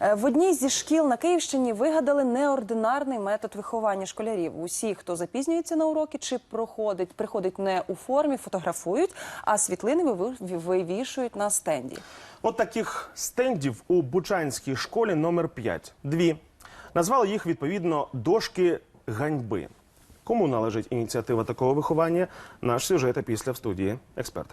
Е, В одній зі шкіл на Київщині вигадали неординарний метод виховання школярів. Усі, хто запізнюється на уроки чи проходить, приходить не у формі, фотографують, а світлини вивішують на стенді. От таких стендів у Бучанській школі номер 5. Дві. Назвали їх відповідно дошки ганьби. Кому належить ініціатива такого виховання? Наш сюжет після в студії експерт.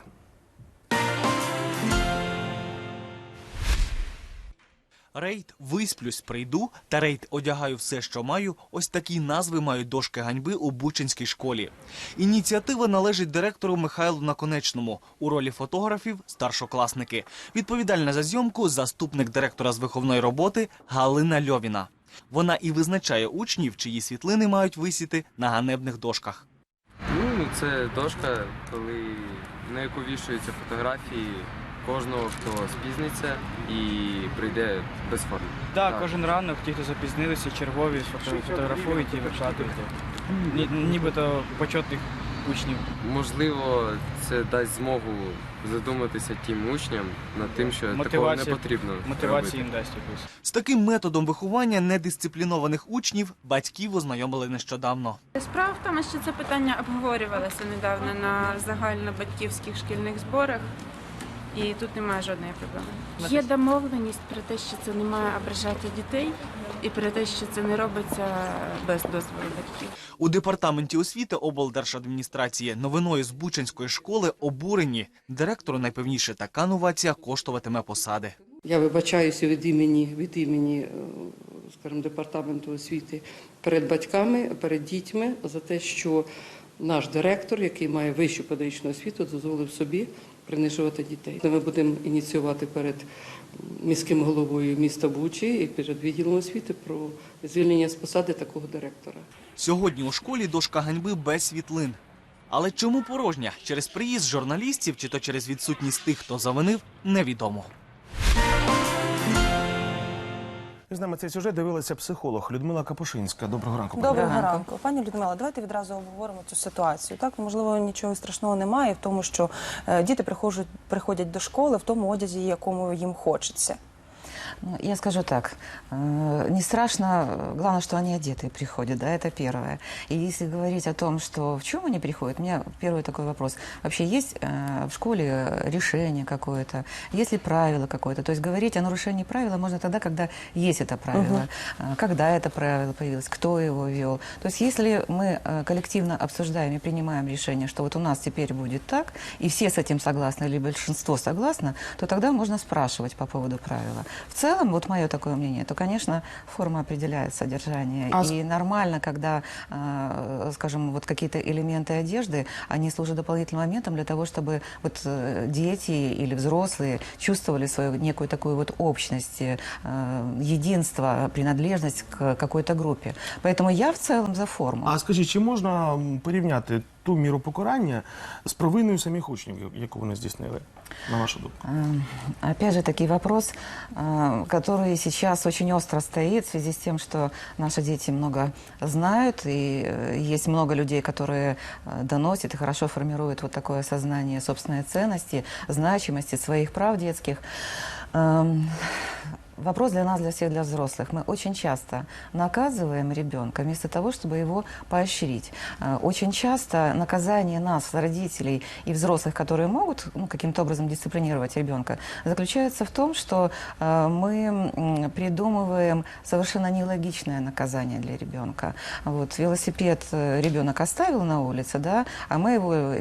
Рейд висплюсь, прийду та рейд одягаю все, що маю. Ось такі назви мають дошки ганьби у Бучинській школі. Ініціатива належить директору Михайлу Наконечному. У ролі фотографів старшокласники. Відповідальна за зйомку заступник директора з виховної роботи Галина Льовіна. Вона і визначає учнів, чиї світлини мають висіти на ганебних дошках. Ну, це дошка, коли на яку вішаються фотографії кожного, хто спізниться і прийде без форми. Так, Так. кожен ранок ті, хто запізнилися, чергові фото- фотографують і викладують. Ні- Нібито почетних учнів. Можливо, це дасть змогу задуматися тим учням над тим, що такого не Мотивація- потрібно. Мотивації їм дасть якусь. З таким методом виховання недисциплінованих учнів батьків ознайомили нещодавно. Справа в тому, що це питання обговорювалося недавно на загальнобатьківських шкільних зборах, і тут немає жодної проблеми. Є домовленість про те, що це не має ображати дітей, і про те, що це не робиться без дозволу батьків. У департаменті освіти облдержадміністрації новиною з Бучанської школи обурені. Директору найпевніше така новація коштуватиме посади. Я вибачаюся від імені від імені, е, скажімо, департаменту освіти перед батьками, перед дітьми за те, що наш директор, який має вищу педагогічну освіту, дозволив собі принижувати дітей. Ми будемо ініціювати перед міським головою міста Бучі і перед відділом освіти про звільнення з посади такого директора. Сьогодні у школі дошка ганьби без світлин. Але чому порожня? Через приїзд журналістів чи то через відсутність тих, хто завинив, невідомо. І з нами цей сюжет дивилася психолог Людмила Капушинська. Доброго ранку. пані Доброго ранку, пані Людмила. Давайте відразу обговоримо цю ситуацію. Так можливо, нічого страшного немає в тому, що е, діти приходять, приходять до школи в тому одязі, якому їм хочеться. Ну, Я скажу так, э, не страшно, главное, что они одетые приходят, да, это первое. И если говорить о том, что в чем они приходят, у меня первый такой вопрос. Вообще есть э, в школе решение какое-то, есть ли правило какое-то? То есть говорить о нарушении правила можно тогда, когда есть это правило, э, когда это правило появилось, кто его ввел. То есть если мы э, коллективно обсуждаем и принимаем решение, что вот у нас теперь будет так, и все с этим согласны, или большинство согласно, то тогда можно спрашивать по поводу правила. В целом, вот мое такое мнение, то, конечно, форма определяет содержание. А И нормально, когда, э, скажем, вот какие-то элементы одежды, они служат дополнительным моментом для того, чтобы вот э, дети или взрослые чувствовали свою некую такую вот общность, э, единство, принадлежность к какой-то группе. Поэтому я в целом за форму. А скажіть, чи можна м, порівняти ту міру покарання з провиною самих учнів, яку вони здійснили, на вашу думку? Э, Опять же таки вопрос, э, который сейчас очень остро стоит в связи с тем, что наши дети много знают, и э, есть много людей, которые э, доносят и хорошо формируют вот такое сознание собственной ценности, значимости своих прав детских. Вопрос для нас, для всех, для взрослых. Мы очень часто наказываем ребенка вместо того, чтобы его поощрить. Э, Очень часто наказание нас, родителей и взрослых, которые могут ну, каким-то образом дисциплинировать ребенка, заключается в том, что э, мы придумываем совершенно нелогичное наказание для ребенка. Вот велосипед э, ребенок оставил на улице, да, а мы его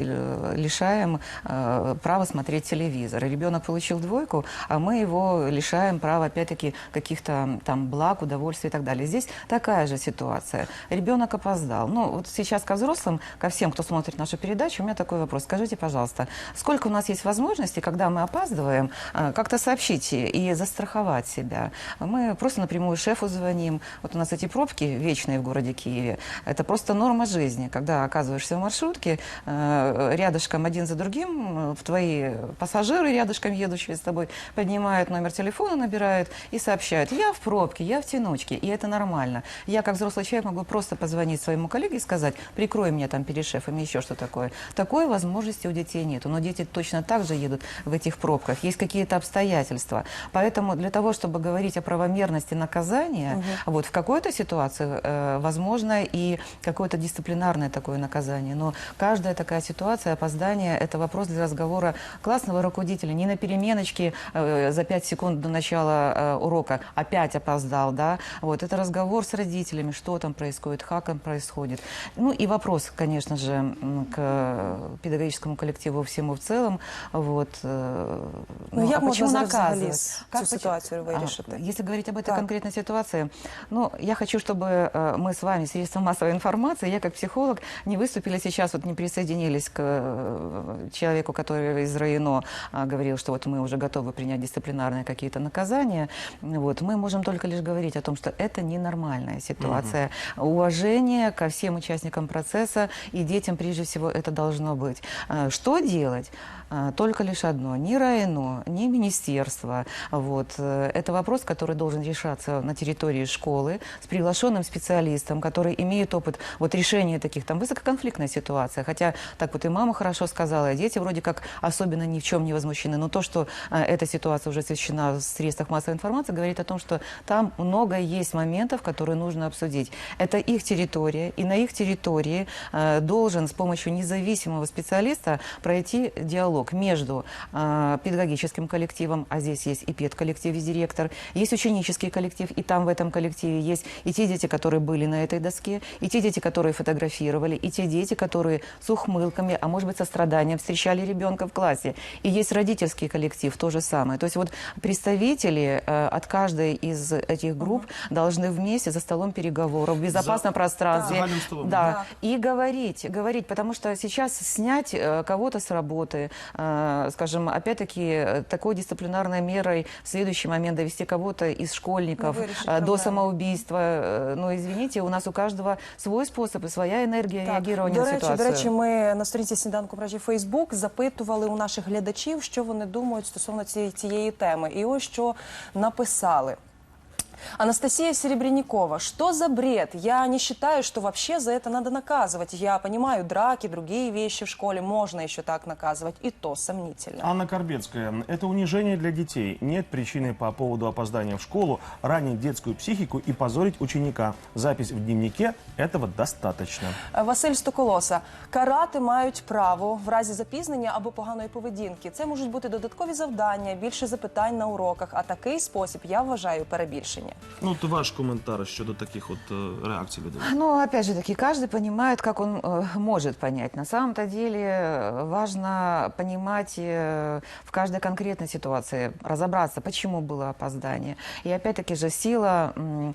лишаем права смотреть телевизор. Ребенок получил двойку, а мы его лишаем права, опять-таки, каких-то там благ, удовольствий и так далее. Здесь такая же ситуация. Ребенок опоздал. Ну, вот сейчас ко взрослым, ко всем, кто смотрит нашу передачу, у меня такой вопрос. Скажите, пожалуйста, сколько у нас есть возможностей, когда мы опаздываем, э, как-то сообщить и застраховать себя? Мы просто напрямую шефу звоним. Вот у нас эти пробки вечные в городе Киеве. Это просто норма жизни. Когда оказываешься в маршрутке, э, рядышком один за другим, э, в твои пассажиры рядышком едущие с тобой поднимают номер телефона, набирают и сообщают, я в пробке, я в тянучке, и это нормально. Я, как взрослый человек, могу просто позвонить своему коллеге и сказать, прикрой меня там перед шефом, еще что такое. Такой возможности у детей нету, но дети точно так же едут в этих пробках. Есть какие-то обстоятельства. Поэтому для того, чтобы говорить о правомерности наказания, вот в какой-то ситуации, э, возможно, и какое-то дисциплинарное такое наказание. Но каждая такая ситуация, опоздание, это вопрос для разговора классного руководителя. Не на переменочке э, за 5 секунд до начала э, урока опять опоздал, да. Вот, это разговор с родителями, что там происходит, как там происходит. Ну и вопрос, конечно же, м, к педагогическому коллективу всему в целом. Вот, э, Ну, а як можна почему зараз взагалі наказывать? цю поч- ситуацію А, вирішити? Если говорить об этой Так. конкретной ситуации, ну, я хочу, чтобы э, мы с вами, средства массовой информации, я как психолог, не выступили сейчас, вот не присоединились к э, человеку, который из районо а, говорил, что вот мы уже готовы принять дисциплинарные какие-то наказания. Вот, мы можем только лишь говорить о том, что это ненормальная ситуация. Уважение ко всем участникам процесса и детям, прежде всего, это должно быть. А, Что делать? А, Только лишь одно. Ни районо, ни министерство. Вот. э, Это вопрос, который должен решаться на территории школы с приглашенным специалистом, который имеет опыт вот, решения таких там высококонфликтной ситуации. Хотя так вот и мама хорошо сказала, и дети вроде как особенно ни в чем не возмущены. Но то, что э, эта ситуация уже освещена в средствах массовой информации, говорит о том, что там много есть моментов, которые нужно обсудить. Это их территория, и на их территории э, должен с помощью независимого специалиста пройти диалог между э, педагогическим коллективом, а здесь есть и педколлектив, и директор, есть ученический коллектив, и там в этом коллективе есть и те дети, которые были на этой доске, и те дети, которые фотографировали, и те дети, которые с ухмылками, а может быть со страданием встречали ребенка в классе. И есть родительский коллектив, то же самое. То есть вот представители э, от каждой из этих групп должны вместе за столом переговоров в безопасном пространстве. загальным столом. Да, и говорить, говорить, потому что сейчас снять э, кого-то с работы, э, скажем, опять-таки э, такой дисциплинарной мерой в следующий момент довести кого-то из школьников Не вирішить э, до проблему. самоубийства. э, Ну, извините, у нас у каждого свой способ и своя энергия Так, реагирования до на речі, ситуацию. до речі, ми на сторінці сніданку мережі Фейсбук запитували у наших глядачів, що вони думають стосовно цієї, цієї теми. І ось що написали. Анастасия Серебрянникова. Что за бред? Я не считаю, что вообще за это надо наказывать. Я понимаю, драки, другие вещи в школе можно еще так наказывать. И то сомнительно. Анна Корбецкая. Это унижение для детей. Нет причины по поводу опоздания в школу ранить детскую психику и позорить ученика. Запись в дневнике этого достаточно. Василь Стоколоса. Карати мають право в разі запізнення або поганої поведінки. Це можуть бути додаткові завдання, більше запитань на уроках. А такий спосіб я вважаю перебільшення. Ну, то ваш коментар щодо таких от реакцій людей. Ну, опять же таки, каждый понимает, как он э, может понять. На самом-то деле э, важно понимать э, в каждой конкретной ситуации, разобраться, почему было опоздание. И опять-таки же сила э,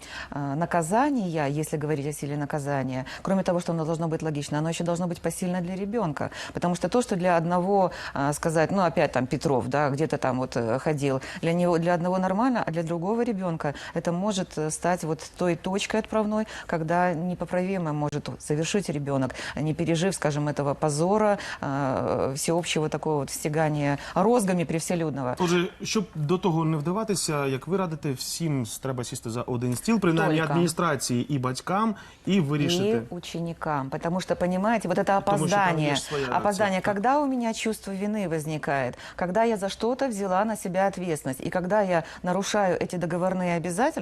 наказания, если говорить о силе наказания, кроме того, что оно должно быть логично, оно еще должно быть посильно для ребенка. Потому что то, что для одного э, сказать, ну, опять там Петров, да, где-то там вот э, ходил, для него, для одного нормально, а для другого ребенка это может э, стать вот той точкой отправной, когда непоправимо может совершить ребенок, не пережив, скажем, этого позора, э, всеобщего такого вот стягания розгами привселюдного. Отже, щоб до того не вдаватися, як ви радите, всім треба сісти за один стіл, принаймні Только. адміністрації і батькам, і вирішити. И ученикам. Потому что, понимаете, вот это Потому что там опоздание, есть своя реакция. опоздание, Так. когда у меня чувство вины возникает, когда я за что-то взяла на себя ответственность, и когда я нарушаю эти договорные обязательства,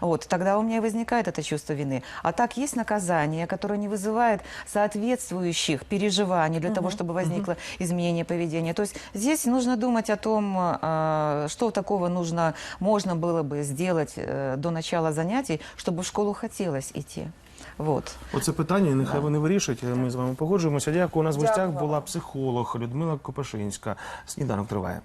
вот, тогда у меня и возникает это чувство вины. А так есть наказание, которое не вызывает соответствующих переживаний для того, чтобы возникло изменение поведения. То есть здесь нужно думать о том, а, что такого нужно, можно было бы сделать э, до начала занятий, чтобы в школу хотелось идти. Вот. Оце питання, і нехай вони вирішать. Ми з вами погоджуємося. Дякую. У нас в гостях Дякую вам. була психолог Людмила Копашинська. Сніданок триває.